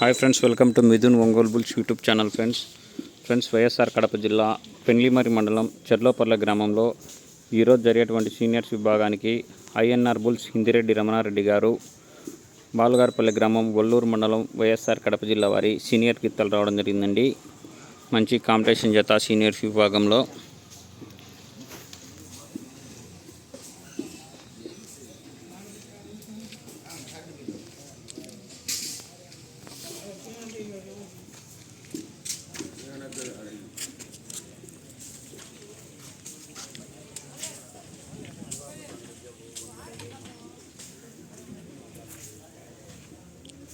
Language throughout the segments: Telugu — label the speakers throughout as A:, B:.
A: Hi friends welcome to Mithun Ongole bulls YouTube channel friends. Friends YSR Kadapa జిల్లా పెండ్లిమరి మండలం చెర్లోపర్ల గ్రామంలో ఈరోజు జరిగేటువంటి సీనియర్స్ విభాగానికి ఐఎన్ఆర్ బుల్స్ హిందిరెడ్డి రమణారెడ్డి గారు బాలుగారిపల్లి గ్రామం ఒల్లూరు మండలం వైఎస్ఆర్ కడప జిల్లా వారి సీనియర్ గిత్తలు రావడం జరిగిందండి. మంచి కాంపిటీషన్ జత సీనియర్స్ విభాగంలో.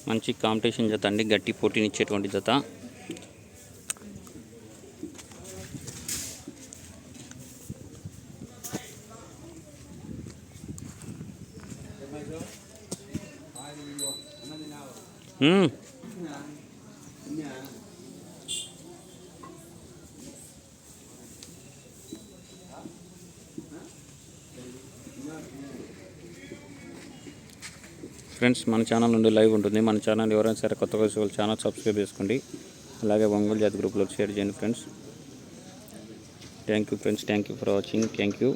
A: మంచి కాంపిటీషన్ జత అండి గట్టి పోటీనిచ్చేటువంటి జత మ్మ్. ఫ్రెండ్స్ మన ఛానల్ నుండి లైవ్ ఉంటుంది. మన ఛానల్ ఎవరైనా సరే కొత్తగా వాళ్ళ ఛానల్ సబ్స్క్రైబ్ చేసుకోండి. అలాగే ఒంగోలు జాతి గ్రూప్లో షేర్ చేయండి friends. Thank you friends thank you for watching thank you